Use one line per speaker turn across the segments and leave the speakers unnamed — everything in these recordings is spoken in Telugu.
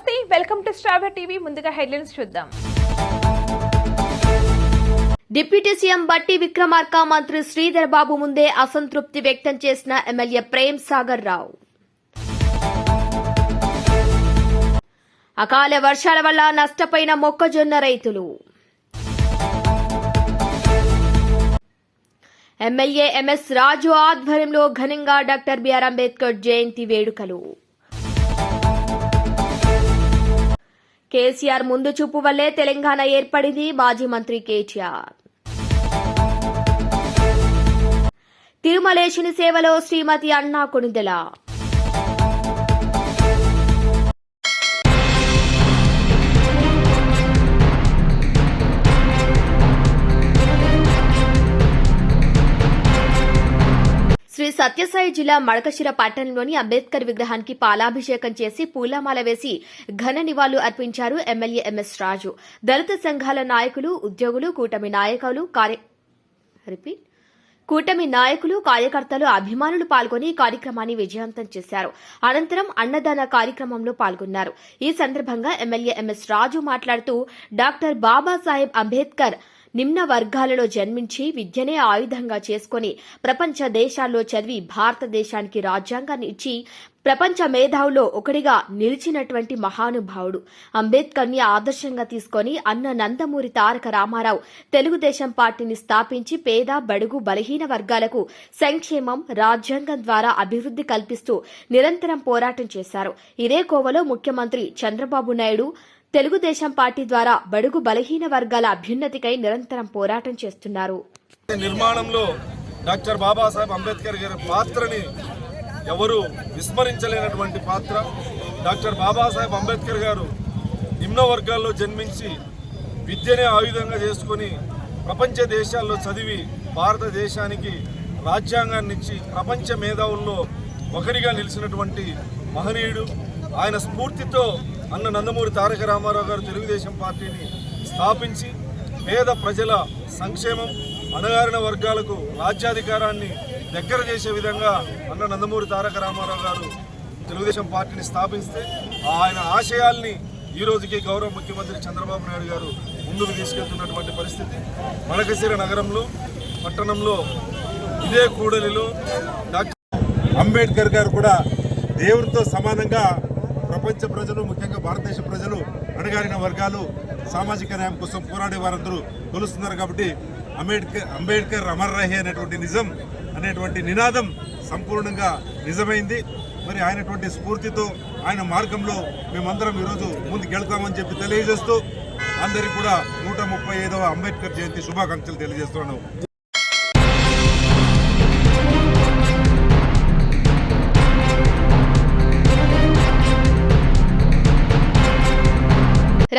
నమస్తే వెల్కమ్ టు స్ట్రాబర్ టీవీ. ముందుగా హెడ్లైన్స్ చూద్దాం.
డిప్యూటీ సీఎం బట్టి విక్రమార్క మంత్రి శ్రీధర్ బాబు ముందే అసంతృప్తి వ్యక్తం చేసిన ఎమ్మెల్యే ప్రేమ్ సాగర్ రావు. అకాల వర్షాల వల్ల నష్టపోయిన మొక్కజొన్న రైతులు. ఎమ్మెల్యే ఎంఎస్ రాజు ఆధ్వర్యంలో ఘనంగా డాక్టర్ బిఆర్ అంబేద్కర్ జయంతి వేడుకలు. కేసీఆర్ ముందు చూపు వల్లే తెలంగాణ ఏర్పడింది మాజీ మంత్రి కేటీఆర్. తిరుమలేశుని సేవలో శ్రీమతి అన్నా కొణిదెల సత్యసాయి జిల్లా మడకశిర పట్టణంలోని అంబేద్కర్ విగ్రహానికి పాలాభిషేకం చేసి పూలమాల వేసి ఘన నివాళులు అర్పించారు ఎమ్మెల్యే ఎంఎస్ రాజు. దళిత సంఘాల నాయకులు ఉద్యోగులు కూటమి నాయకులు రిపీట్. కూటమి నాయకులు కార్యకర్తలు అభిమానులు పాల్గొని కార్యక్రమాన్ని విజయవంతం చేశారు. అనంతరం అన్నదాన కార్యక్రమంలో పాల్గొన్నారు. ఈ సందర్భంగా ఎమ్మెల్యే ఎంఎస్ రాజు మాట్లాడుతూ డాక్టర్ బాబాసాహెబ్ అంబేద్కర్ నిమ్న వర్గాలలో జన్మించి విద్యనే ఆయుధంగా చేసుకుని ప్రపంచ దేశాల్లో చదివి భారతదేశానికి రాజ్యాంగాన్ని ఇచ్చి ప్రపంచ మేధావులో ఒకడిగా నిలిచినటువంటి మహానుభావుడు. అంబేద్కర్ని ఆదర్శంగా తీసుకొని అన్న నందమూరి తారక రామారావు తెలుగుదేశం పార్టీని స్థాపించి పేద బడుగు బలహీన వర్గాలకు సంక్షేమం రాజ్యాంగం ద్వారా అభివృద్ది కల్పిస్తూ నిరంతరం పోరాటం చేశారు. ఇదే కోవలో ముఖ్యమంత్రి చంద్రబాబు నాయుడు తెలుగుదేశం పార్టీ ద్వారా బడుగు బలహీన వర్గాల అభ్యున్నతికై నిరంతరం పోరాటం చేస్తున్నారు.
నిర్మాణంలో డాక్టర్ బాబాసాహెబ్ అంబేద్కర్ గారి పాత్రని ఎవరు విస్మరించలేనటువంటి పాత్ర డాక్టర్ బాబాసాహెబ్ అంబేద్కర్ గారు నిమ్న వర్గాల్లో జన్మించి విద్యనే ఆయుధంగా చేసుకొని ప్రపంచ దేశాల్లో చదివి భారతదేశానికి రాజ్యాంగాన్ని ఇచ్చి ప్రపంచ మేధావుల్లో ఒకరిగా నిలిచినటువంటి మహనీయుడు. ఆయన స్ఫూర్తితో అన్న నందమూరి తారక రామారావు గారు తెలుగుదేశం పార్టీని స్థాపించి పేద ప్రజల సంక్షేమం అణగారిన వర్గాలకు రాజ్యాధికారాన్ని దగ్గర చేసే విధంగా అన్న నందమూరి తారక రామారావు గారు తెలుగుదేశం పార్టీని స్థాపిస్తే ఆయన ఆశయాల్ని ఈ రోజుకి గౌరవ ముఖ్యమంత్రి చంద్రబాబు నాయుడు గారు ముందుకు తీసుకెళ్తున్నటువంటి పరిస్థితి. మడకశిర నగరంలో పట్టణంలో ఇదే కూడలిలో డాక్టర్
అంబేద్కర్ గారు కూడా దేవుడితో సమానంగా ప్రపంచ ప్రజలు ముఖ్యంగా భారతదేశ ప్రజలు అణగారిన వర్గాలు సామాజిక న్యాయం కోసం పోరాడే వారందరూ కొలుస్తున్నారు కాబట్టి అంబేద్కర్ అంబేద్కర్ అమర్ రహే అనేటువంటి నిజం అనేటువంటి నినాదం సంపూర్ణంగా నిజమైంది. మరి ఆయనటువంటి స్ఫూర్తితో ఆయన మార్గంలో మేమందరం ఈరోజు ముందుకెళ్తామని చెప్పి తెలియజేస్తూ అందరికీ కూడా నూట ముప్పై ఐదవ అంబేద్కర్ జయంతి శుభాకాంక్షలు తెలియజేస్తున్నాను.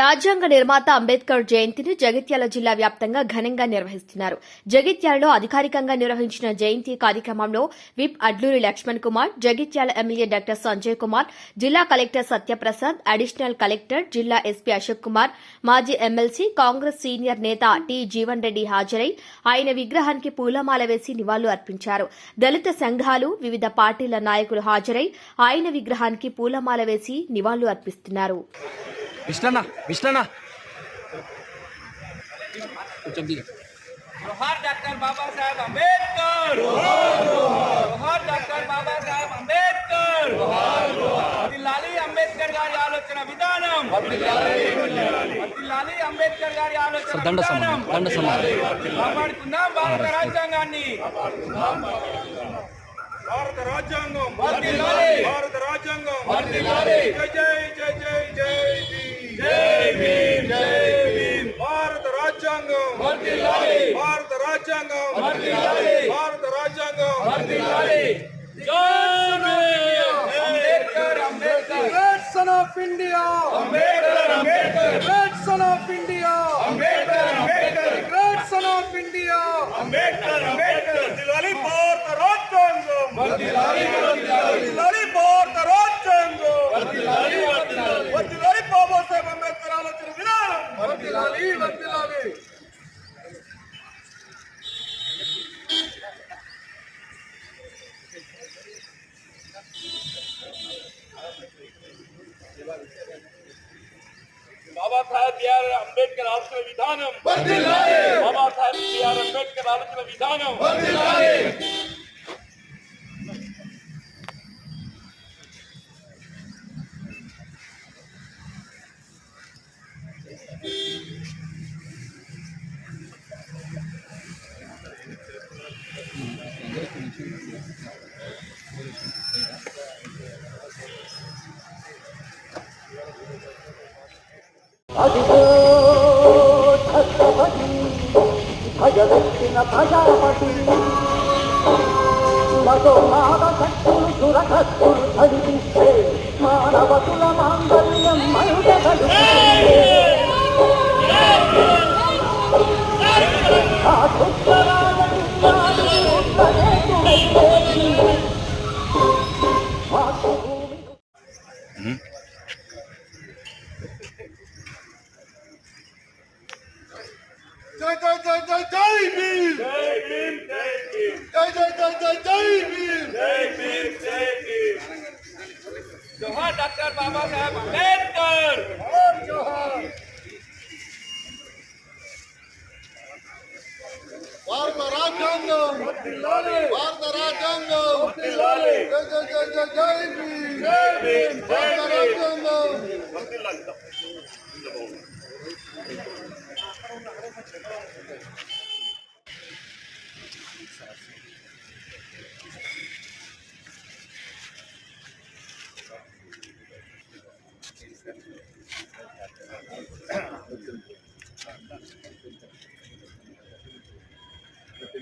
రాజ్యాంగ నిర్మాత అంబేద్కర్ జయంతిని జగిత్యాల జిల్లా వ్యాప్తంగా ఘనంగా నిర్వహిస్తున్నారు. జగిత్యాలలో అధికారికంగా నిర్వహించిన జయంతి కార్యక్రమంలో whip Adluri Laxman Kumar Jagtial MLA doctor Sanjay Kumar జిల్లా కలెక్టర్ సత్యప్రసాద్ అడిషనల్ కలెక్టర్ జిల్లా ఎస్పీ అశోక్ కుమార్ మాజీ ఎమ్మెల్సీ కాంగ్రెస్ సీనియర్ నేత టి జీవన్ రెడ్డి హాజరై ఆయన విగ్రహానికి పూలమాల వేసి నివాళులు అర్పించారు. దళిత సంఘాలు వివిధ పార్టీల నాయకులు హాజరై ఆయన విగ్రహానికి పూలమాల వేసి నివాళులు అర్పిస్తున్నారు.
విష్ణన్న విష్ణన్న. కొంచెం దిగ.
జోహార్ డాక్టర్ బాబా సాహెబ్ అంబేద్కర్. జోహార్ డాక్టర్ బాబా సాహెబ్ అంబేద్కర్. అబ్దుల్లాలి అంబేద్కర్ గారి ఆలోచన విధానం. అబ్దుల్లాలి అంబేద్కర్ గారి
రాజ్యాంగం. భారత రాజ్యాంగం. జై. రాజ్యాంగం.
వర్ధిల్లాలి వర్ధిల్లాలి వర్ధిల్లాలి
బాబాసాహెబ్ అంబేద్కర్ ఆలోచన విధానం.
వర్ధిల్లాలి, వర్ధిల్లాలి.
బాబాసాహెబ్ బిఆర్ అంబేద్కర్ ఆలోచన విధానం బాబాసాహెబ్ బిఆర్ అంబేద్కర్ ఆలోచన విధానం జై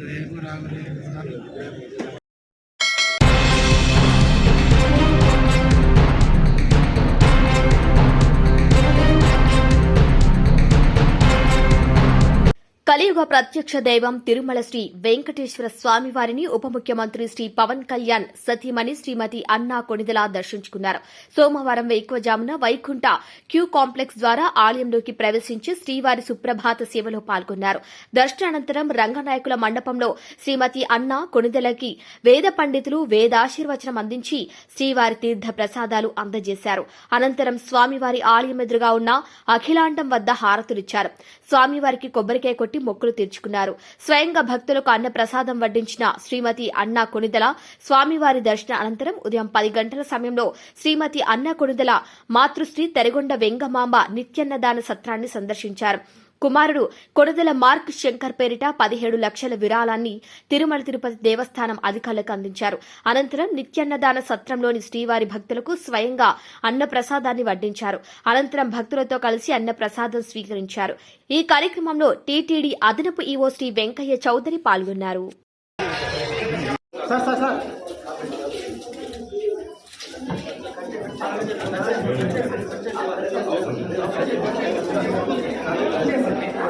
రేపు రాగలేదు
కలియుగ ప్రత్యక్ష దైవం తిరుమల శ్రీ వెంకటేశ్వర స్వామివారిని ఉప ముఖ్యమంత్రి శ్రీ పవన్ కళ్యాణ్ సతీమణి శ్రీమతి అన్నా కొణిదల దర్శించుకున్నారు. సోమవారం వేకువజామున వైకుంఠ క్యూ కాంప్లెక్స్ ద్వారా ఆలయంలోకి ప్రవేశించి శ్రీవారి సుప్రభాత సేవలో పాల్గొన్నారు. దర్శనానంతరం రంగనాయకుల మండపంలో శ్రీమతి అన్నా కొణిదలకి వేద పండితులు వేదాశీర్వచనం అందించి శ్రీవారి తీర్థ ప్రసాదాలు అందజేశారు. అనంతరం స్వామివారి ఆలయం ఎదురుగా ఉన్న అఖిలాండం వద్ద హారతులిచ్చారు స్వామివారికి కొబ్బరికాయ కొట్టి మొక్కులు తీర్చుకున్నారు. స్వయంగా భక్తులకు అన్న ప్రసాదం వడ్డించిన శ్రీమతి అన్నా కొనిదల స్వామివారి దర్శన అనంతరం ఉదయం పది గంటల సమయంలో శ్రీమతి అన్నా కొనిదల మాతృశ్రీ తెరగొండ వెంగమాంబ నిత్యన్నదాన సత్రాన్ని సందర్శించారు. కుమారుడు కొడదల మార్క్ శంకర్ పేరిట పదిహేడు లక్షల విరాళాన్ని తిరుమల తిరుపతి దేవస్థానం అధికారులకు అందించారు. అనంతరం నిత్యాన్నదాన సత్రంలోని శ్రీవారి భక్తులకు స్వయంగా అన్నప్రసాదాన్ని వడ్డించారు. అనంతరం భక్తులతో కలిసి అన్నప్రసాదం స్వీకరించారు. ఈ కార్యక్రమంలో టీటీడీ అదనపు ఈవో శ్రీ వెంకయ్య చౌదరి పాల్గొన్నారు.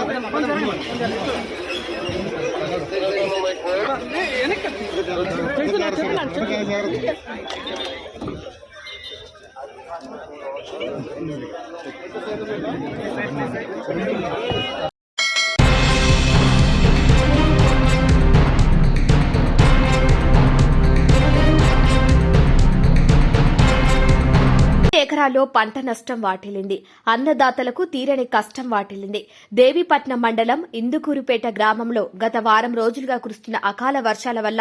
எனக்கு ఎకరాల్లో పంట నష్టం వాటిల్లింది. అన్నదాతలకు తీరని కష్టం వాటిల్లింది. దేవీపట్నం మండలం ఇందుకూరుపేట గ్రామంలో గత వారం రోజులుగా కురుస్తున్న అకాల వర్షాల వల్ల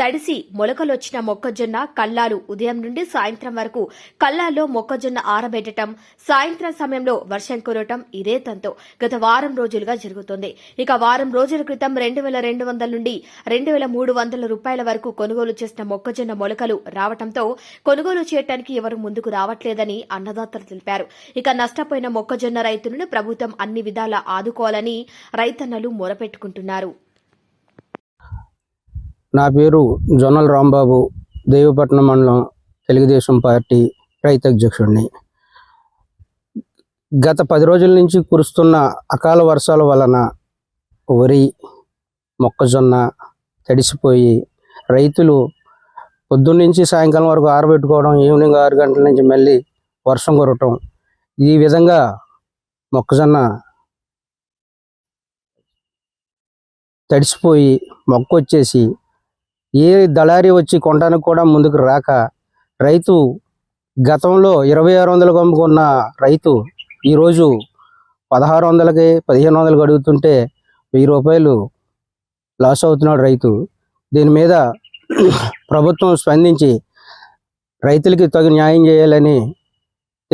తడిసి మొలకలొచ్చిన మొక్కజొన్న కల్లాలు ఉదయం నుండి సాయంత్రం వరకు కల్లాల్లో మొక్కజొన్న ఆరబెట్టడం సాయంత్రం సమయంలో వర్షం కురవటం ఇదే తంతో. గత వారం రోజులుగా జరుగుతోంది. ఇక వారం రోజుల క్రితం రెండు వేల రెండు వందల నుండి రెండు వేల మూడు వందల రూపాయల వరకు కొనుగోలు చేసిన మొక్కజొన్న మొలకలు రావటంతో కొనుగోలు చేయడానికి ఎవరు ముందుకు రావట్లేదని అన్నదాతలు తెలిపారు. ఇక నష్టపోయిన మొక్కజొన్న రైతులను ప్రభుత్వం అన్ని విధాలా ఆదుకోవాలని రైతన్నలు మొరపెట్టుకుంటున్నారు.
నా పేరు జొన్నల రాంబాబు దేవపట్నం మండలం తెలుగుదేశం పార్టీ రైతు అధ్యక్షుడిని. గత పది రోజుల నుంచి కురుస్తున్న అకాల వర్షాల వలన వరి మొక్కజొన్న తడిసిపోయి రైతులు పొద్దున్నుంచి సాయంకాలం వరకు ఆరబెట్టుకోవడం ఈవినింగ్ ఆరు గంటల నుంచి మళ్ళీ వర్షం కురవటం. ఈ విధంగా మొక్కజొన్న తడిసిపోయి మొక్క వచ్చేసి ఏ దళారి వచ్చి కొనడానికి కూడా ముందుకు రాక రైతు గతంలో ఇరవై ఆరు వందలకు అమ్ముకున్న రైతు ఈరోజు పదహారు వందలకి పదిహేను వందలకు అడుగుతుంటే వెయ్యి రూపాయలు లాస్ అవుతున్నాడు రైతు. దీని మీద ప్రభుత్వం స్పందించి రైతులకి తగు న్యాయం చేయాలని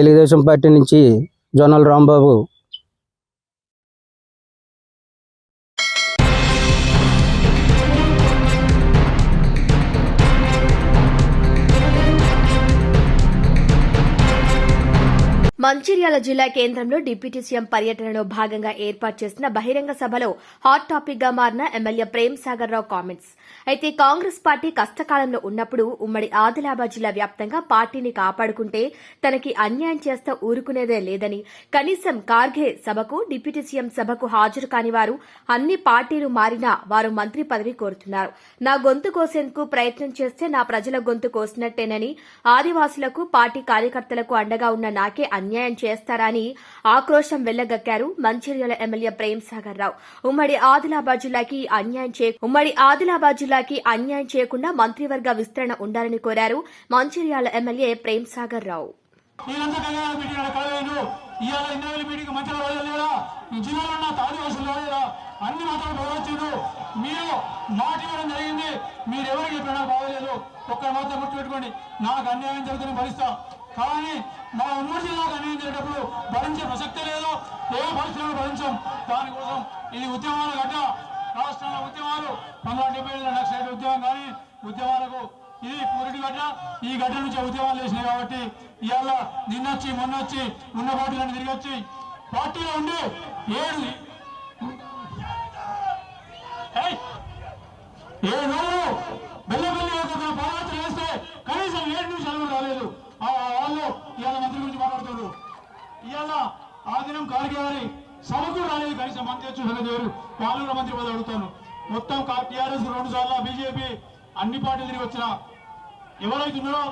తెలుగుదేశం పార్టీ నుంచి జోనల్ రాంబాబు.
మంచిర్యాల జిల్లా కేంద్రంలో డిప్యూటీ సీఎం పర్యటనలో భాగంగా ఏర్పాటు చేసిన బహిరంగ సభలో హాట్ టాపిక్గా మారిన ఎమ్మెల్యే ప్రేమ్ సాగర్ రావు కామెంట్స్. అయితే కాంగ్రెస్ పార్టీ కష్టకాలంలో ఉన్నప్పుడు ఉమ్మడి ఆదిలాబాద్ జిల్లా వ్యాప్తంగా పార్టీని కాపాడుకుంటే తనకి అన్యాయం చేస్తా ఊరుకునేదే లేదని కనీసం కార్గే సభకు డిప్యూటీ సీఎం సభకు హాజరు కాని వారు అన్ని పార్టీలు మారినా వారు మంత్రి పదవి కోరుతున్నారు. నా గొంతు కోసేందుకు ప్రయత్నం చేస్తే నా ప్రజల గొంతు కోసినట్టేనని ఆదివాసులకు పార్టీ కార్యకర్తలకు అండగా ఉన్న నాకే అన్యాయం చేస్తారని ఆక్రోశం వెళ్ళగక్కారు మంచిర్యాల ఎమ్మెల్యే ప్రేమ్ సాగర్ రావు. ఉమ్మడి ఆదిలాబాద్ జిల్లాకి అన్యాయం చే ఉమ్మడి ఆదిలాబాద్ జిల్లాకి అన్యాయం చేయకుండా మంత్రివర్గ విస్తరణ ఉండాలని కోరారు మంచిర్యాల ఎమ్మెల్యే ప్రేమ్ సాగర్ రావు
ఈ అన్ని మాత్రం గౌరవించారు మీరు మాట ఇవ్వడం జరిగింది. మీరు ఎవరికి చెప్పినా బాగోలేదు ఒక్క మాత్రం గుర్తుపెట్టుకోండి నాకు అన్యాయం జరుగుతుంది భరిస్తా. కానీ మా ఉమ్మడి జిల్లాకు అన్యాయం జరిగేటప్పుడు భరించే ప్రసక్తే లేదు. ఏ పరిస్థితులను భరించాం? దానికోసం ఇది ఉద్యమాల గడ్డ. రాష్ట్రాల ఉద్యమాలు పంతొమ్మిది డెబ్బై ఏళ్ళ నక్సలైట్ ఉద్యమం కానీ ఉద్యమాలకు ఇది పూరిటి గడ్డ ఈ గడ్డ నుంచి ఉద్యమాలు చేసినాయి కాబట్టి ఇవాళ నిన్నొచ్చి మొన్నొచ్చి ఉన్న పార్టీలను తిరిగి వచ్చి పార్టీలో ఉండి. ఏడు. ఏడు రోజులు బెల్లపల్లి ఒక పాదయాత్ర చేస్తే కనీసం ఏడు నిమిషాలు కూడా రాలేదు. వాళ్ళు ఇవాళ మంత్రి గురించి మాట్లాడుతున్నారు. ఇవాళ ఆ దినం గారి సభకు రాలేదు కనీసం మంత్రి వచ్చి దేవరు వాళ్ళు మంత్రి పదవి అడుగుతాను. మొత్తం టీఆర్ఎస్ రెండు సార్లు బీజేపీ అన్ని పార్టీలు తిరిగి వచ్చిన ఎవరైతే ఉన్నారో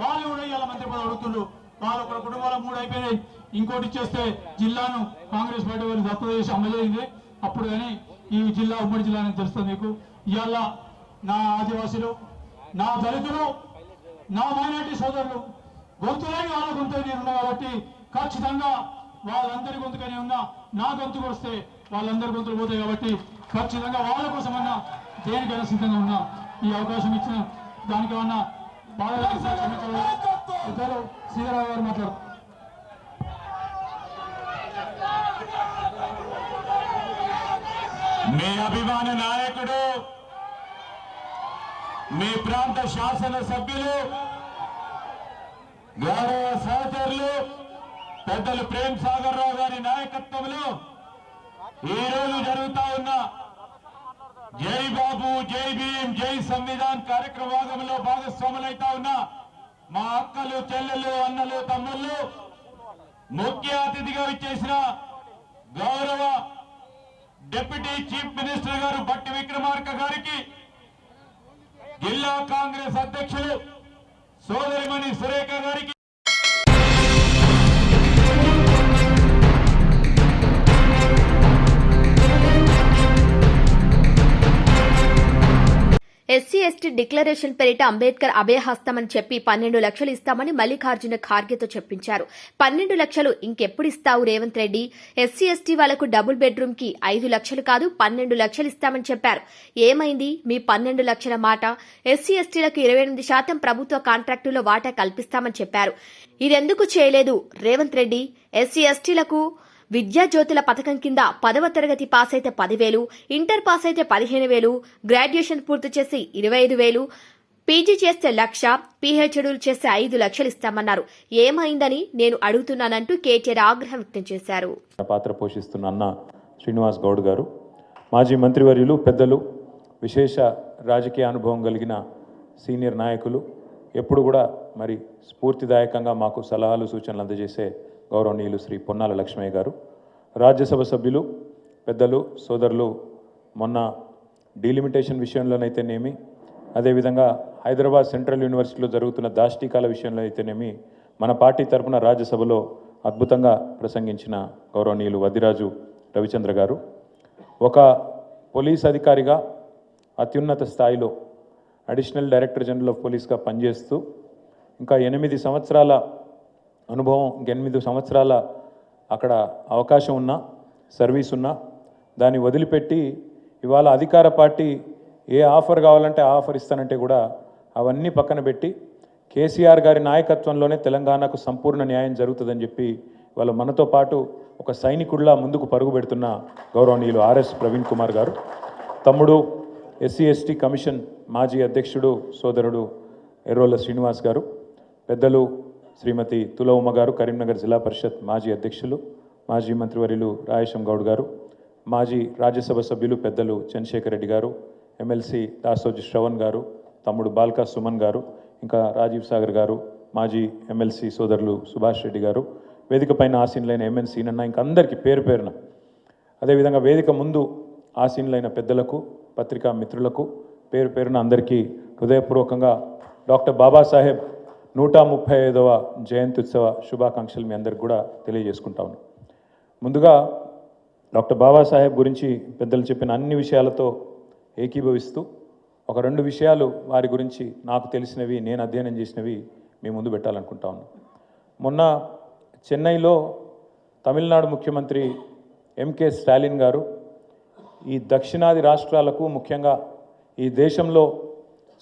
వాళ్ళు కూడా ఇవాళ మంత్రి పదవి అడుగుతుండ్రు. వాళ్ళు ఒకరి కుటుంబాల మూడు అయిపోయినాయి. ఇంకోటి ఇచ్చేస్తే జిల్లాను కాంగ్రెస్ పార్టీ వారు దత్తత చేసి అమలైంది అప్పుడు కానీ ఈ జిల్లా ఉమ్మడి జిల్లా అని తెలుస్తుంది మీకు. ఇవాళ నా ఆదివాసులు నా దళితులు నా మైనార్టీ సోదరులు గొంతులేని వాళ్ళ గొంతు నేను ఉన్నా కాబట్టి ఖచ్చితంగా వాళ్ళందరి గొంతుకనే ఉన్నా. నా గొంతుకు వస్తే వాళ్ళందరి గొంతులు పోతాయి కాబట్టి ఖచ్చితంగా వాళ్ళ కోసమన్నా దేనికైనా సిద్ధంగా ఉన్నా ఈ అవకాశం ఇచ్చిన దానికేమన్నా బాధ కలిగిస్తే సీతారావు గారు మాట్లాడు. మీ అభిమాన నాయకుడు మీ ప్రాంత శాసన సభ్యులు గౌరవ సహచరులు పెద్దలు ప్రేమ్ సాగర్ రావు గారి నాయకత్వంలో ఈ రోజు జరుగుతా ఉన్న జై బాబు జై భీం జై సంవిధాన్ కార్యక్రమంలో భాగస్వాములైతా ఉన్న మా అక్కలు చెల్లెలు అన్నలు తమ్ముళ్ళు ముఖ్య అతిథిగా ఇచ్చేసిన గౌరవ డిప్యూటీ చీఫ్ మినిస్టర్ గారు బట్టి విక్రమార్క గారికి జిల్లా కాంగ్రెస్ అధ్యక్షులు సోదరిమణి సురేఖ గారికి
ఎస్టీ డిక్లరేషన్ పేరిట అంబేద్కర్ అభయహస్తమని చెప్పి పన్నెండు లక్షలు ఇస్తామని మల్లికార్జున ఖార్గేతో చెప్పించారు. పన్నెండు లక్షలు ఇంకెప్పుడు ఇస్తావు రేవంత్ రెడ్డి? ఎస్సీ ఎస్టీ వాళ్ళకు డబుల్ బెడ్రూమ్కి ఐదు లక్షలు కాదు పన్నెండు లక్షలు ఇస్తామని చెప్పారు. ఏమైంది? మీ పన్నెండు లక్షల మాట? ఎస్సీ ఎస్టీలకు ఇరవై ఎనిమిది శాతం ప్రభుత్వ కాంట్రాక్టులో వాటా కల్పిస్తామని చెప్పారు. ఇదెందుకు చేయలేదు రేవంత్ రెడ్డి? ఎస్సీ ఎస్టీలకు విద్యా జ్యోతుల పథకం కింద పదవ తరగతి పాస్ అయితే పదివేలు ఇంటర్ పాస్ అయితే పదిహేను వేలు గ్రాడ్యుయేషన్ పూర్తి చేసి ఇరవై ఐదు వేలు పీజీ చేస్తే లక్ష పీహెచ్డీలు చేస్తే ఐదు లక్షలు ఇస్తామన్నారు. ఏమైందని నేను అడుగుతున్నానంటూ కేటీఆర్ ఆగ్రహం వ్యక్తం చేశారు.
పాత్ర పోషిస్తున్న అన్న శ్రీనివాస్ గౌడ్ గారు మాజీ మంత్రివర్యులు పెద్దలు విశేష రాజకీయ అనుభవం కలిగిన సీనియర్ నాయకులు ఎప్పుడు కూడా మరి స్ఫూర్తిదాయకంగా మాకు సలహాలు సూచనలు అందజేసే గౌరవనీయులు శ్రీ పొన్నాల లక్ష్మయ్య గారు రాజ్యసభ సభ్యులు పెద్దలు సోదరులు మొన్న డీలిమిటేషన్ విషయంలోనైతేనేమి అదేవిధంగా హైదరాబాద్ సెంట్రల్ యూనివర్సిటీలో జరుగుతున్న దాష్టీకాల విషయంలో అయితేనేమి మన పార్టీ తరపున రాజ్యసభలో అద్భుతంగా ప్రసంగించిన గౌరవనీయులు వదిరాజు రవిచంద్ర గారు. ఒక పోలీస్ అధికారిగా అత్యున్నత స్థాయిలో అడిషనల్ డైరెక్టర్ జనరల్ ఆఫ్ పోలీస్గా పనిచేస్తూ ఇంకా ఎనిమిది సంవత్సరాల అనుభవం ఎనిమిది సంవత్సరాల అక్కడ అవకాశం ఉన్నా సర్వీస్ ఉన్నా దాన్ని వదిలిపెట్టి ఇవాళ అధికార పార్టీ ఏ ఆఫర్ కావాలంటే ఆ ఆఫర్ ఇస్తానంటే కూడా అవన్నీ పక్కన పెట్టి కేసీఆర్ గారి నాయకత్వంలోనే తెలంగాణకు సంపూర్ణ న్యాయం జరుగుతుందని చెప్పి వాళ్ళ మనతో పాటు ఒక సైనికుడిలా ముందుకు పరుగు పెడుతున్న గౌరవనీయులు ఆర్ఎస్ ప్రవీణ్ కుమార్ గారు తమ్ముడు ఎస్సీ ఎస్టీ కమిషన్ మాజీ అధ్యక్షుడు సోదరుడు ఎర్రోల శ్రీనివాస్ గారు పెద్దలు శ్రీమతి తుల గారు కరీంనగర్ జిల్లా పరిషత్ మాజీ అధ్యక్షులు మాజీ మంత్రివర్యులు రాయేశం గౌడ్ గారు మాజీ రాజ్యసభ సభ్యులు పెద్దలు చంద్రశేఖర్ రెడ్డి గారు ఎమ్మెల్సీ దాసోజి శ్రవణ్ గారు తమ్ముడు బాల్కా సుమన్ గారు ఇంకా రాజీవ్ సాగర్ గారు మాజీ ఎమ్మెల్సీ సోదరులు సుభాష్ రెడ్డి గారు వేదిక పైన ఆసీనులైన ఎంఎన్సీ నన్న ఇంకా అందరికీ పేరు పేరున. అదేవిధంగా వేదిక ముందు ఆసీనులైన పెద్దలకు పత్రికా మిత్రులకు పేరు పేరున అందరికీ హృదయపూర్వకంగా డాక్టర్ బాబాసాహెబ్ నూట ముప్పై ఐదవ జయంతి ఉత్సవ శుభాకాంక్షలు మీ అందరికి కూడా తెలియజేసుకుంటాను ముందుగా డాక్టర్ బాబాసాహెబ్ గురించి పెద్దలు చెప్పిన అన్ని విషయాలతో ఏకీభవిస్తూ ఒక రెండు విషయాలు వారి గురించి నాకు తెలిసినవి నేను అధ్యయనం చేసినవి మీ ముందు పెట్టాలనుకుంటా మొన్న చెన్నైలో తమిళనాడు ముఖ్యమంత్రి ఎంకే స్టాలిన్ గారు ఈ దక్షిణాది రాష్ట్రాలకు ముఖ్యంగా ఈ దేశంలో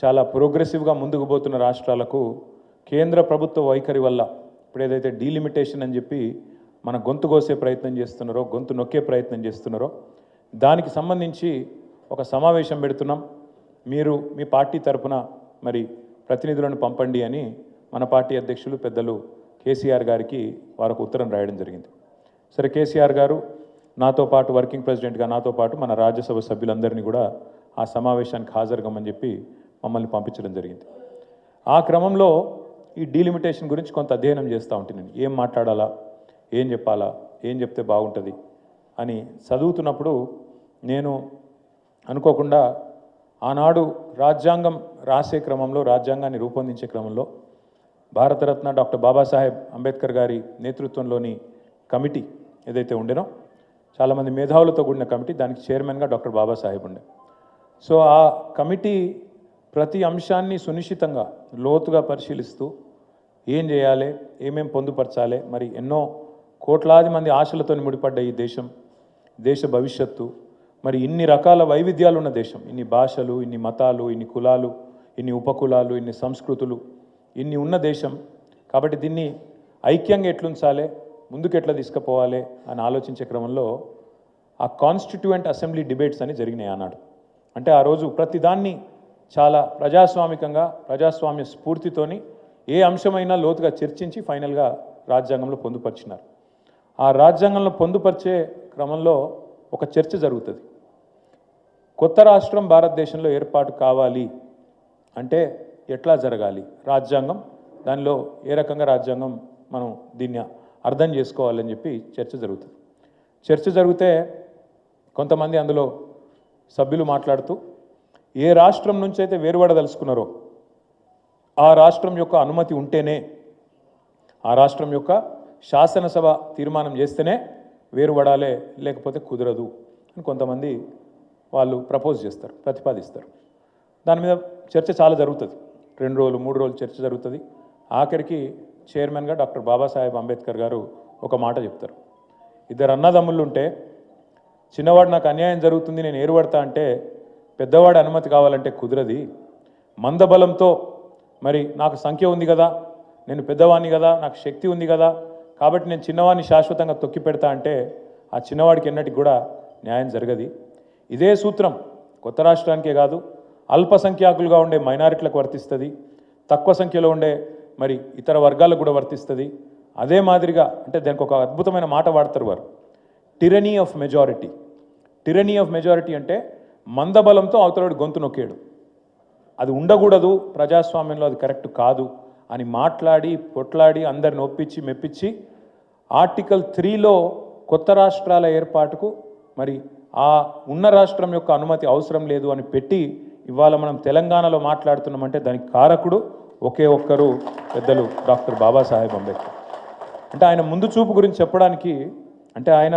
చాలా ప్రోగ్రెసివ్గా ముందుకు పోతున్న రాష్ట్రాలకు కేంద్ర ప్రభుత్వ వైఖరి వల్ల ఇప్పుడు ఏదైతే డీలిమిటేషన్ అని చెప్పి మన గొంతు కోసే ప్రయత్నం చేస్తున్నారో గొంతు నొక్కే ప్రయత్నం చేస్తున్నారో దానికి సంబంధించి ఒక సమావేశం పెడుతున్నాం. మీరు మీ పార్టీ తరపున మరి ప్రతినిధులను పంపండి అని మన పార్టీ అధ్యక్షులు పెద్దలు కేసీఆర్ గారికి వారికి ఉత్తరం రాయడం జరిగింది. సరే కేసీఆర్ గారు నాతో పాటు వర్కింగ్ ప్రెసిడెంట్గా నాతో పాటు మన రాజ్యసభ సభ్యులందరినీ కూడా ఆ సమావేశానికి హాజరుగామని చెప్పి మమ్మల్ని పంపించడం జరిగింది. ఆ క్రమంలో ఈ డీలిమిటేషన్ గురించి కొంత అధ్యయనం చేస్తూ ఉంటాను నేను. ఏం మాట్లాడాలా? ఏం చెప్పాలా? ఏం చెప్తే బాగుంటుంది? అని చదువుతున్నప్పుడు నేను అనుకోకుండా ఆనాడు రాజ్యాంగం రాసే క్రమంలో రాజ్యాంగాన్ని రూపొందించే క్రమంలో భారతరత్న డాక్టర్ బాబాసాహెబ్ అంబేద్కర్ గారి నేతృత్వంలోని కమిటీ ఏదైతే ఉండేనో చాలామంది మేధావులతో కూడిన కమిటీ దానికి చైర్మన్గా డాక్టర్ బాబాసాహెబ్ ఉండే. సో ఆ కమిటీ ప్రతి అంశాన్ని సునిశ్చితంగా లోతుగా పరిశీలిస్తూ ఏం చేయాలి ఏమేం పొందుపరచాలి మరి ఎన్నో కోట్లాది మంది ఆశలతో ముడిపడ్డ ఈ దేశం దేశ భవిష్యత్తు మరి ఇన్ని రకాల వైవిధ్యాలు ఉన్న దేశం. ఇన్ని భాషలు ఇన్ని మతాలు ఇన్ని కులాలు ఇన్ని ఉపకులాలు ఇన్ని సంస్కృతులు ఇన్ని ఉన్న దేశం. కాబట్టి దీన్ని ఐక్యంగా ఎట్లుంచాలి ముందుకు ఎట్లా తీసుకుపోవాలి అని ఆలోచించే క్రమంలో ఆ కాన్స్టిట్యూయెంట్ అసెంబ్లీ డిబేట్స్ అని జరిగినాయి ఆనాడు. అంటే ఆ రోజు ప్రతిదాన్ని చాలా ప్రజాస్వామికంగా ప్రజాస్వామ్య స్ఫూర్తితోని ఏ అంశమైనా లోతుగా చర్చించి ఫైనల్గా రాజ్యాంగంలో పొందుపరిచినారు. ఆ రాజ్యాంగంలో పొందుపరిచే క్రమంలో ఒక చర్చ జరుగుతుంది. కొత్త రాష్ట్రం భారతదేశంలో ఏర్పాటు కావాలి అంటే ఎట్లా జరగాలి? రాజ్యాంగం దానిలో ఏ రకంగా రాజ్యాంగం మనం దీన్ని అర్థం చేసుకోవాలని చెప్పి చర్చ జరుగుతుంది. చర్చ జరిగితే కొంతమంది అందులో సభ్యులు మాట్లాడుతూ ఏ రాష్ట్రం నుంచి అయితే వేరుపడదలుచుకున్నారో ఆ రాష్ట్రం యొక్క అనుమతి ఉంటేనే ఆ రాష్ట్రం యొక్క శాసనసభ తీర్మానం చేస్తేనే వేరుపడాలే లేకపోతే కుదరదు అని కొంతమంది వాళ్ళు ప్రపోజ్ చేస్తారు ప్రతిపాదిస్తారు. దాని మీద చర్చ చాలా జరుగుతుంది. రెండు రోజులు మూడు రోజులు చర్చ జరుగుతుంది. ఆఖరికి చైర్మన్గా డాక్టర్ బాబాసాహెబ్ అంబేద్కర్ గారు ఒక మాట చెప్తారు. ఇద్దరు అన్నదమ్ముళ్ళు ఉంటే చిన్నవాడు నాకు అన్యాయం జరుగుతుంది నేను ఏరుపడతా అంటే పెద్దవాడి అనుమతి కావాలంటే కుదరది. మందబలంతో మరి నాకు సంఖ్య ఉంది కదా నేను పెద్దవాడిని కదా నాకు శక్తి ఉంది కదా కాబట్టి నేను చిన్నవాడిని శాశ్వతంగా తొక్కి పెడతా అంటే ఆ చిన్నవాడికి ఎన్నటికి కూడా న్యాయం జరగది. ఇదే సూత్రం కొత్త రాష్ట్రానికే కాదు అల్పసంఖ్యాకులుగా ఉండే మైనారిటీలకు వర్తిస్తుంది తక్కువ సంఖ్యలో ఉండే మరి ఇతర వర్గాలకు కూడా వర్తిస్తుంది. అదే మాదిరిగా అంటే దానికి ఒక అద్భుతమైన మాట వాడతారు వారు tyranny of majority tyranny of majority అంటే మందబలంతో అవతలవాడి గొంతు నొక్కేడు. అది ఉండకూడదు ప్రజాస్వామ్యంలో అది కరెక్ట్ కాదు అని మాట్లాడి పొట్లాడి అందరిని ఒప్పించి మెప్పించి ఆర్టికల్ త్రీలో కొత్త రాష్ట్రాల ఏర్పాటుకు మరి ఆ ఉన్న రాష్ట్రం యొక్క అనుమతి అవసరం లేదు అని పెట్టి ఇవాళ మనం తెలంగాణలో మాట్లాడుతున్నామంటే దానికి కారకుడు ఒకే ఒక్కరు పెద్దలు డాక్టర్ బాబాసాహెబ్ అంబేద్కర్. అంటే ఆయన ముందు చూపు గురించి చెప్పడానికి అంటే ఆయన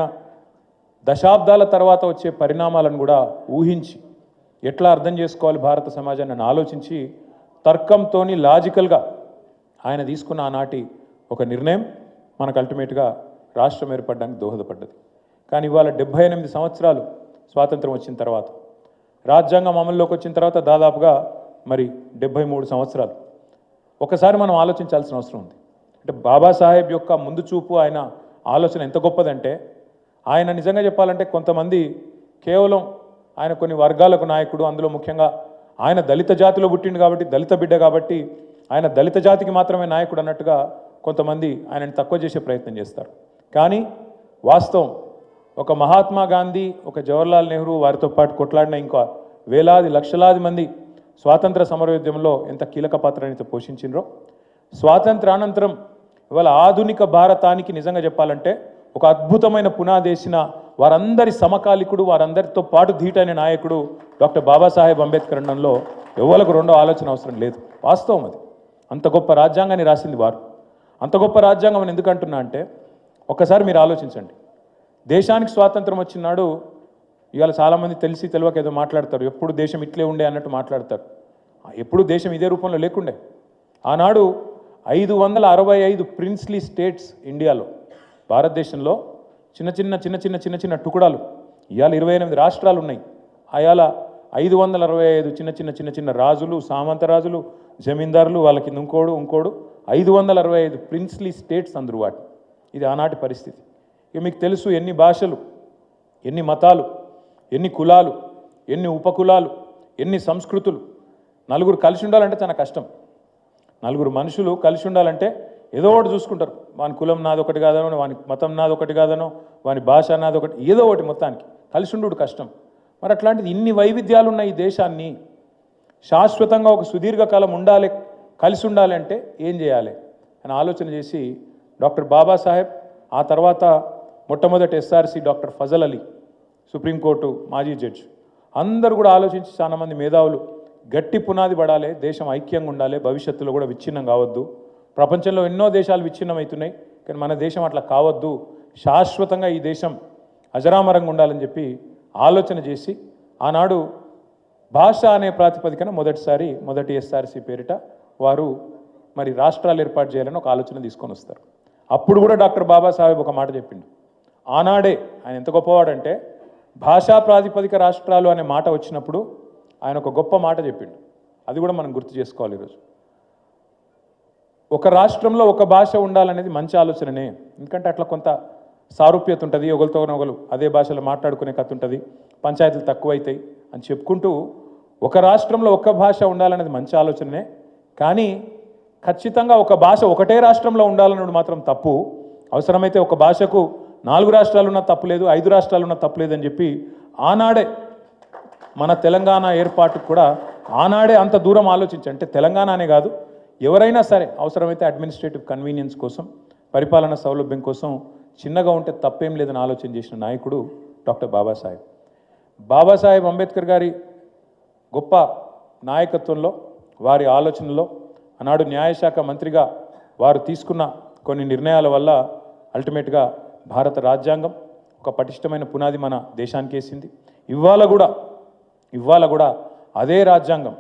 దశాబ్దాల తర్వాత వచ్చే పరిణామాలను కూడా ఊహించి ఎట్లా అర్థం చేసుకోవాలి భారత సమాజాన్ని ఆలోచించి తర్కంతో లాజికల్గా ఆయన తీసుకున్న ఆనాటి ఒక నిర్ణయం మనకు అల్టిమేట్గా రాష్ట్రం ఏర్పడడానికి దోహదపడ్డది. కానీ ఇవాళ డెబ్బై ఎనిమిది సంవత్సరాలు స్వాతంత్రం వచ్చిన తర్వాత రాజ్యాంగం అమల్లోకి వచ్చిన తర్వాత దాదాపుగా మరి డెబ్బై మూడు సంవత్సరాలు. ఒకసారి మనం ఆలోచించాల్సిన అవసరం ఉంది. అంటే బాబాసాహెబ్ యొక్క ముందు చూపు ఆయన ఆలోచన ఎంత గొప్పదంటే ఆయన నిజంగా చెప్పాలంటే కొంతమంది కేవలం ఆయన కొన్ని వర్గాలకు నాయకుడు అందులో ముఖ్యంగా ఆయన దళిత జాతిలో పుట్టిండు కాబట్టి దళిత బిడ్డ కాబట్టి ఆయన దళిత జాతికి మాత్రమే నాయకుడు అన్నట్టుగా కొంతమంది ఆయనని తక్కువ చేసే ప్రయత్నం చేస్తారు. కానీ వాస్తవం ఒక మహాత్మా గాంధీ ఒక జవహర్లాల్ నెహ్రూ వారితో పాటు కొట్లాడిన ఇంకా వేలాది లక్షలాది మంది స్వాతంత్ర సమరయోద్యమంలో ఎంత కీలక పాత్రని పోషించిండ్రో. స్వాతంత్రానంతరం ఇవాళ ఆధునిక భారతానికి నిజంగా చెప్పాలంటే ఒక అద్భుతమైన పునాదేసిన వారందరి సమకాలికుడు వారందరితో పాటు ధీటైన నాయకుడు డాక్టర్ బాబాసాహెబ్ అంబేద్కర్ అన్నంలో ఎవరికి రెండో ఆలోచన అవసరం లేదు. వాస్తవం అది. అంత గొప్ప రాజ్యాంగాన్ని రాసింది వారు. అంత గొప్ప రాజ్యాంగం అని ఎందుకంటున్నా అంటే ఒక్కసారి మీరు ఆలోచించండి. దేశానికి స్వాతంత్రం వచ్చినాడు ఇవాళ చాలామంది తెలిసి తెలియక ఏదో మాట్లాడతారు. ఎప్పుడు దేశం ఇట్లే ఉండే అన్నట్టు మాట్లాడతారు. ఎప్పుడు దేశం ఇదే రూపంలో లేకుండే. ఆనాడు ఐదు వందల అరవై ఐదు ప్రిన్స్లీ స్టేట్స్ ఇండియాలో భారతదేశంలో చిన్న చిన్న చిన్న చిన్న చిన్న చిన్న టుకుడాలు ఇవాళ ఇరవై ఎనిమిది రాష్ట్రాలు ఉన్నాయి. అయాల ఐదు వందల అరవై ఐదు చిన్న చిన్న చిన్న చిన్న రాజులు సామంత రాజులు జమీందారులు వాళ్ళకి ఇంకోడు ఇంకోడు ఐదు వందల అరవై ఐదు ప్రిన్స్లీ స్టేట్స్ అందరు వాటి. ఇది ఆనాటి పరిస్థితి. ఇక మీకు తెలుసు ఎన్ని భాషలు ఎన్ని మతాలు ఎన్ని కులాలు ఎన్ని ఉపకులాలు ఎన్ని సంస్కృతులు. నలుగురు కలిసి ఉండాలంటే చాలా కష్టం. నలుగురు మనుషులు కలిసి ఉండాలంటే ఏదో ఒకటి చూసుకుంటారు. వాని కులం నాది ఒకటి కాదనో వాని మతం నాది ఒకటి కాదనో వాని భాష నాది ఒకటి ఏదో ఒకటి మొత్తానికి. కలిసి ఉండు కష్టం. మరి అట్లాంటిది ఇన్ని వైవిధ్యాలు ఉన్న ఈ దేశాన్ని. శాశ్వతంగా ఒక సుదీర్ఘకాలం ఉండాలి కలిసి ఉండాలి అంటే ఏం చేయాలి? అని ఆలోచన చేసి డాక్టర్ బాబాసాహెబ్ ఆ తర్వాత మొట్టమొదటి SRC doctor Fazal Ali supreme court మాజీ జడ్జ్. అందరూ కూడా ఆలోచించి చాలామంది మేధావులు గట్టి పునాది పడాలి దేశం ఐక్యంగా ఉండాలి భవిష్యత్తులో కూడా విచ్ఛిన్నం కావద్దు. ప్రపంచంలో ఎన్నో దేశాలు విచ్ఛిన్నం అవుతున్నాయి కానీ మన దేశం అట్లా కావద్దు. శాశ్వతంగా ఈ దేశం అజరామరంగా ఉండాలని చెప్పి ఆలోచన చేసి ఆనాడు భాష అనే ప్రాతిపదికన మొదటిసారి మొదటి ఎస్ఆర్సీ పేరిట వారు మరి రాష్ట్రాలు ఏర్పాటు చేయాలని ఒక ఆలోచన తీసుకొని వస్తారు. అప్పుడు కూడా డాక్టర్ బాబాసాహెబ్ ఒక మాట చెప్పిండు. ఆనాడే ఆయన ఎంత గొప్పవాడంటే భాషా ప్రాతిపదిక రాష్ట్రాలు అనే మాట వచ్చినప్పుడు ఆయన ఒక గొప్ప మాట చెప్పిండు. అది కూడా మనం గుర్తు చేసుకోవాలి ఈరోజు. ఒక రాష్ట్రంలో ఒక భాష ఉండాలనేది మంచి ఆలోచననే. ఎందుకంటే అట్లా కొంత సారూప్యత ఉంటుంది ఒకరితో ఒకరు అదే భాషలో మాట్లాడుకునే కథ ఉంటుంది పంచాయతీలు తక్కువైతాయి అని చెప్పుకుంటూ ఒక రాష్ట్రంలో ఒక భాష ఉండాలనేది మంచి ఆలోచననే. కానీ ఖచ్చితంగా ఒక భాష ఒకటే రాష్ట్రంలో ఉండాలన్నది మాత్రం తప్పు. అవసరమైతే ఒక భాషకు నాలుగు రాష్ట్రాలు ఉన్న తప్పులేదు ఐదు రాష్ట్రాలు ఉన్న తప్పులేదు అని చెప్పి ఆనాడే మన తెలంగాణ ఏర్పాటుకు కూడా ఆనాడే అంత దూరం ఆలోచించి అంటే తెలంగాణ అనే కాదు ఎవరైనా సరే అవసరమైతే అడ్మినిస్ట్రేటివ్ కన్వీనియన్స్ కోసం పరిపాలన సౌలభ్యం కోసం చిన్నగా ఉంటే తప్పేం లేదని ఆలోచన చేసిన నాయకుడు డాక్టర్ బాబాసాహెబ్. బాబాసాహెబ్ అంబేద్కర్ గారి గొప్ప నాయకత్వంలో వారి ఆలోచనలో ఆనాడు న్యాయశాఖ మంత్రిగా వారు తీసుకున్న కొన్ని నిర్ణయాల వల్ల అల్టిమేట్గా భారత రాజ్యాంగం ఒక పటిష్టమైన పునాది మన దేశానికి వేసింది. ఇవాళ కూడా ఇవాళ కూడా అదే రాజ్యాంగం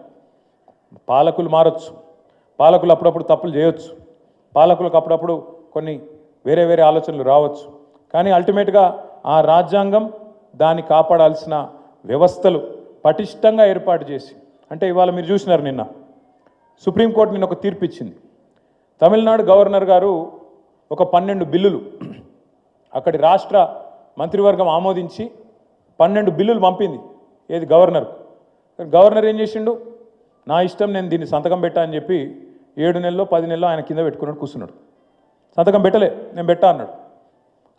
పాలకులు మారచ్చు పాలకులు అప్పుడప్పుడు తప్పులు చేయొచ్చు. పాలకులకు అప్పుడప్పుడు కొన్ని వేరే వేరే ఆలోచనలు రావచ్చు. కానీ అల్టిమేట్గా ఆ రాజ్యాంగం దాన్ని కాపాడాల్సిన వ్యవస్థలు పటిష్టంగా ఏర్పాటు చేసి అంటే ఇవాళ మీరు చూసినారు నిన్న సుప్రీంకోర్టు నిన్న ఒక తీర్పు ఇచ్చింది తమిళనాడు గవర్నర్ గారు ఒక పన్నెండు బిల్లులు అక్కడి రాష్ట్ర మంత్రివర్గం ఆమోదించి పన్నెండు బిల్లులు పంపింది ఏది గవర్నర్ గవర్నర్ ఏం చేసిండు? నా ఇష్టం నేను దీన్ని సంతకం పెట్టా అని చెప్పి ఏడు నెలలో పది నెలలో ఆయన కింద పెట్టుకున్నాడు కూర్చున్నాడు. సంతకం పెట్టలే నేను పెట్టా అన్నాడు.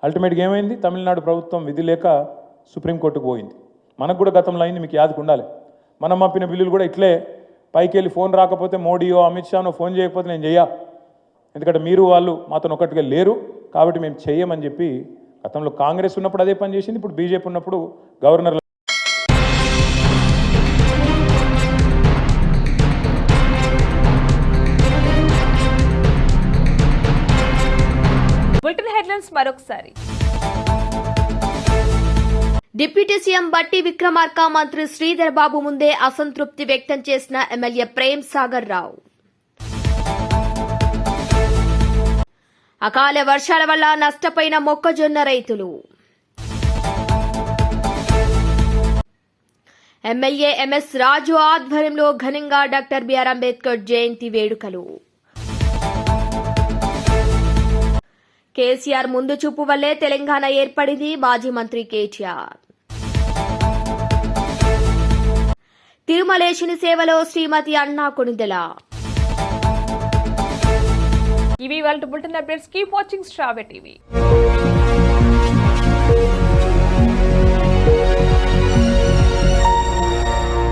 అల్టిమేట్గా ఏమైంది తమిళనాడు ప్రభుత్వం విధి లేక సుప్రీంకోర్టుకు పోయింది. మనకు కూడా గతంలో అయింది మీకు యాదకు ఉండాలి. మనం పంపిన బిల్లులు కూడా ఇట్లే. పైకి వెళ్ళి ఫోన్ రాకపోతే మోడీయో అమిత్ షానో ఫోన్ చేయకపోతే నేను చెయ్యా. ఎందుకంటే మీరు వాళ్ళు మాతో ఒకటిగా లేరు కాబట్టి మేము చెయ్యమని చెప్పి గతంలో కాంగ్రెస్ ఉన్నప్పుడు అదే పని చేసింది ఇప్పుడు బీజేపీ ఉన్నప్పుడు గవర్నర్
హెడ్లైన్స్ మరొకసారి.
డిప్యూటీ సీఎం బట్టి విక్రమార్క మంత్రి శ్రీధర్ బాబు ముందే అసంతృప్తి వ్యక్తం చేసిన ఎమ్మెల్యే ప్రేమ్ సాగర్ రావు. అకాల వర్షాల వల్ల నష్టపోయిన మొక్కజొన్న రైతులు. ఎమ్మెల్యే ఎంఎస్ రాజు ఆధ్వర్యంలో ఘనంగా డాక్టర్ బిఆర్ అంబేద్కర్ జయంతి వేడుకలు. కేసీఆర్ ముందు చూపు వల్లే తెలంగాణ ఏర్పడింది మాజీ మంత్రి కేటీఆర్. తిరుమలేశుని సేవలో శ్రీమతి అన్నా కొనిదెల.
ఇవి వాళ్ళ బులెటిన్ అప్డేట్స్. కీప్ వాచింగ్ స్ట్రావె టీవీ.